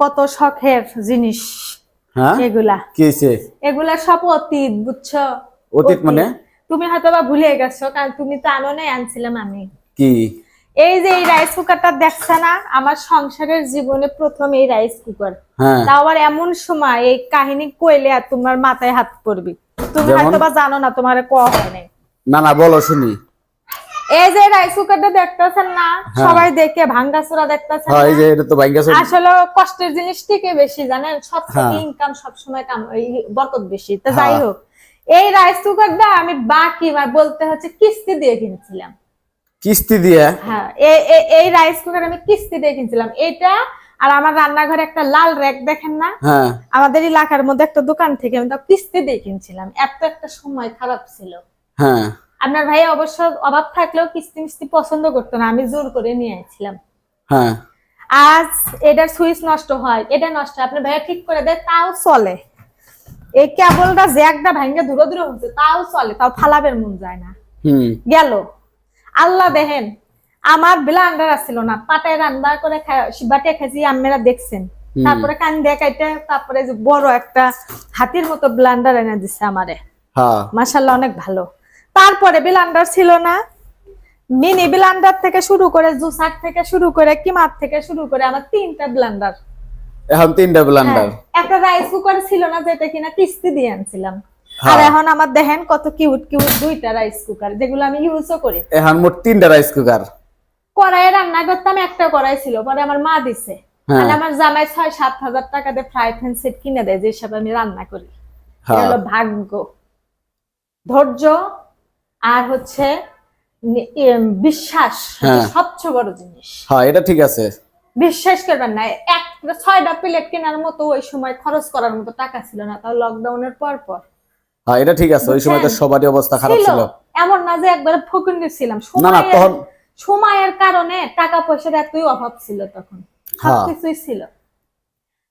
কত শখের জিনিস হ্যাঁ? এগুলা। কি হয়েছে এগুলা সব অতীত বুঝছ? অতীত মানে? তুমি হয়তো বা ভুলে গেছো কারণ তুমি তো আনো নাই আনছিলাম আমি। কি? এই যে এই রাইস কুকারটা দেখছে না? আমার সংসারের জীবনে প্রথম এই রাইস কুকার হ্যাঁ। তাও আবার এমন সময় এই কাহিনী কইলে আর তোমার মাথায় হাত পড়বি। তুমি? হয়তো বা জানো না তোমার ক হয় নাই। না না বলো শুনি। এই যে রাইস কুকারটা দেখতেছেন না সবাই দেখে ভাঙ্গাচোরা দেখতেছেন হ্যাঁ এই যে এটা তো ভাঙ্গা আসলে কষ্টের জিনিস থেকে বেশি জানেন? সব থেকে হ্যাঁ। ইনকাম সবসময় কাম বরকত বেশি। তো হ্যাঁ। যাই হোক এই রাইস কুকারটা আমি বাকি বলতে হচ্ছে কিস্তি দিয়ে কিনছিলাম। কিস্তি দিয়ে? হ্যাঁ এই রাইস কুকার আমি কিস্তি দিয়ে কিনছিলাম। এটা আর আমার রান্নাঘরে একটা লাল র্যাক দেখেন না? হ্যাঁ। আমাদের এলাকার মধ্যে একটা দোকান থেকে আমি তো কিস্তি দিয়ে কিনছিলাম। এত একটা সময় খারাপ ছিল। হ্যাঁ। আপনার ভাই অবশ্য অভাব থাকলেও কিস্তি মিস্তি পছন্দ করতো না আমি জোর করে নিয়ে আসছিলাম হ্যাঁ। আজ এটার সুইচ নষ্ট হয় এটা নষ্ট আপনার ভাইয়া ঠিক করে দেয় তাও চলে। এই কেবলটা জ্যাকটা ভাঙ্গে দূরে দূরে হচ্ছে তাও চলে তাও ফালাবের মন যায় না। গেল। আল্লাহ দেখেন আমার ব্লান্ডার আসছিল না পাটায় রান্না করে বাটে খাইছি আমেরা দেখছেন। তারপরে কান দেখাইতে তারপরে বড় একটা হাতির মতো ব্লান্ডার এনে দিছে আমারে। হ্যাঁ। মাসাল্লাহ অনেক ভালো। তারপরে ব্লান্ডার ছিল না। মিনি ব্লান্ডার থেকে শুরু করে জুসার থেকে শুরু করে কিমার থেকে শুরু করে আমার তিনটা ব্লান্ডার এখন তিনটা ব্লান্ডার একটা রাইস কুকার ছিল না যেটা কিনা কিস্তি দিয়ে আনছিলাম। আর হ্যাঁ। এখন আমার দেখেন কত কিউট কিউট দুইটা রাইস কুকার যেগুলো আমি ইউজও করি। এখন মোট তিনটা রাইস কুকার কড়াইয়ে রান্না করতাম একটা কড়াই ছিল পরে আমার মা দিছে। হ্যাঁ। আর আমার জামাই ছয় সাত হাজার টাকা দিয়ে ফ্রাই প্যান সেট কিনে দেয় যেসব আমি রান্না করি। হ্যাঁ। ভাগ্য। ধৈর্য আর হচ্ছে বিশ্বাস হ্যাঁ। সবচেয়ে বড় জিনিস। হ্যাঁ এটা ঠিক আছে। বিশ্বাস করবেন না একটা ছয়টা প্লেট কেনার মতো ওই সময় খরচ করার মতো টাকা ছিল না তাও লকডাউনের পর পর। হ্যাঁ এটা ঠিক আছে ওই সময় তো সবারই অবস্থা খারাপ ছিল। এমন না যে একবার ফকুন্ডি ছিলাম। না না সময়ের- তখন সময়ের কারণে টাকা পয়সার এতই অভাব ছিল তখন। হ্যাঁ। সবকিছুই ছিল।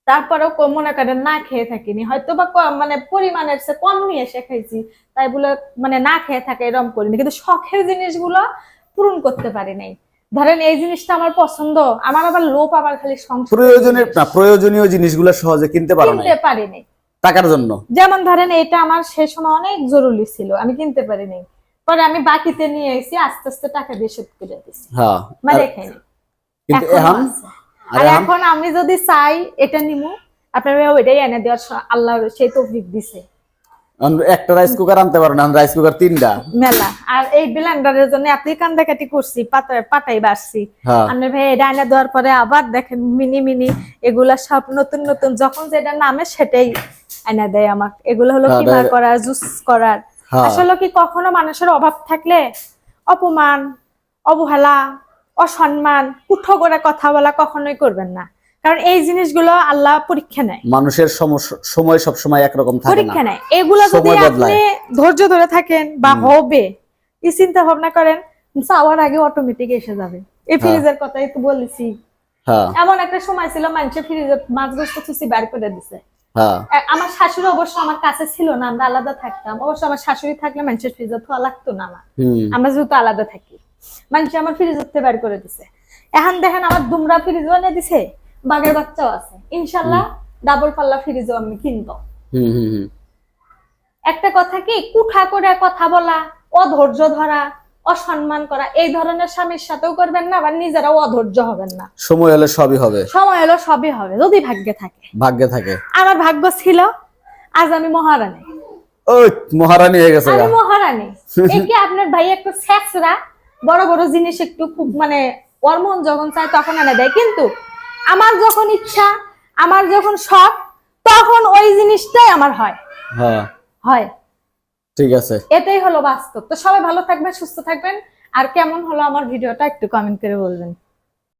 তারপরেও মনে করেন না খেয়ে থাকিনি। হয়তো বা মানে পরিমাণের চেয়ে কম নিয়ে এসে খাইছি তাই বলে মানে না খেয়ে থাকে এরকম করিনি। কিন্তু শখের জিনিসগুলো পূরণ করতে পারি নাই। ধরেন এই জিনিসটা আমার পছন্দ আমার আবার লোভ আবার খালি সংসার প্রয়োজনীয় না প্রয়োজনীয় জিনিসগুলো সহজে কিনতে পারো কিনতে পারিনি টাকার জন্য। যেমন ধরেন এটা আমার সে সময় অনেক জরুরি ছিল আমি কিনতে পারিনি পরে আমি বাকিতে নিয়ে এসেছি আস্তে আস্তে টাকা দিয়ে শোধ করে হ্যাঁ মানে দেখেনি কিন্তু এখন। আর এখন আমি যদি চাই এটা নিমু। আপনার ওইটাই এনে দেওয়ার আল্লাহ সেই তৌফিক দিছে। একটা রাইস কুকার আনতে পারো না রাইস কুকার তিনটা। মেলা। আর এই ব্লেন্ডারের জন্য এত কান্দাকাটি করছি পাতায় পাটাই বাড়ছি। হ্যাঁ। আপনার ভাই এটা এনে দেওয়ার পরে আবার দেখেন মিনি মিনি এগুলা সব নতুন নতুন যখন যেটা নামে সেটাই এনে দেয় আমাকে। এগুলো হলো হ্যাঁ, কিমা করার জুস করার। হ্যাঁ। আসলে কি কখনো মানুষের অভাব থাকলে অপমান অবহেলা অসম্মান কুঠো করে কথা বলা কখনোই করবেন না। কারণ এই জিনিসগুলো আল্লাহ পরীক্ষা নেয়। মানুষের সময় সব সময় একরকম থাকে পরীক্ষা নেয়। এগুলো যদি আপনি ধৈর্য ধরে থাকেন বা হবে এই চিন্তা ভাবনা করেন চাওয়ার আগে অটোমেটিক এসে যাবে। এই ফ্রিজের কথাই তো বলেছি। হ্যাঁ। এমন একটা সময় ছিল মানুষের ফ্রিজের মাছ গোস্ত থুসি বার করে দিছে। হ্যাঁ। আমার শাশুড়ি অবশ্য আমার কাছে ছিল না আমরা আলাদা থাকতাম। অবশ্য আমার শাশুড়ি থাকলে মানুষের ফ্রিজে থোয়া লাগতো না আমার। আমরা যেহেতু আলাদা থাকি। মানুষ আমার ফ্রিজ থেকে বের করে দিছে। এখন দেখেন আমার দুমরা ফ্রিজ বানিয়ে দিছে বাঘের বাচ্চাও আছে। ইনশাল্লাহ ডাবল পাল্লা ফ্রিজও আমি কিনবো। একটা কথা কি কুঠা করে কথা বলা অধৈর্য ধরা অসম্মান করা এই ধরনের স্বামীর সাথেও করবেন না আবার নিজেরাও অধৈর্য হবেন না। সময় হলে সবই হবে। সময় হলো সবই হবে যদি ভাগ্যে থাকে। ভাগ্যে থাকে। আমার ভাগ্য ছিল আজ আমি মহারানী। ওই মহারানী হয়ে গেছে আমি। মহারানী। একে আপনার ভাই একটু বড় বড় জিনিস একটু খুব মানে ওর মন যখন চায় তখন এনে দেয়। কিন্তু আমার যখন ইচ্ছা আমার যখন শখ তখন ওই জিনিসটাই আমার হয়। হ্যাঁ। হয়। ঠিক আছে। এটাই হলো বাস্তব। তো সবাই ভালো থাকবেন সুস্থ থাকবেন। আর কেমন হলো আমার ভিডিওটা একটু কমেন্ট করে বলবেন।